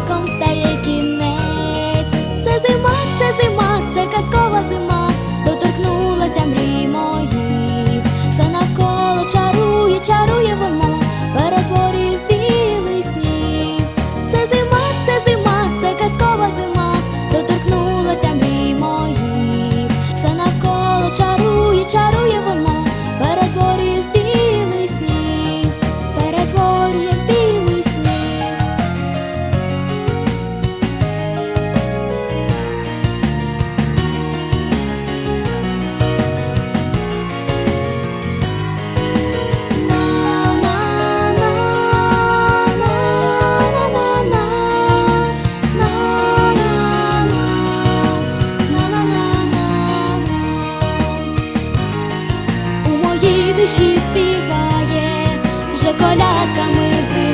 constante. Душі співає, вже колядками зима.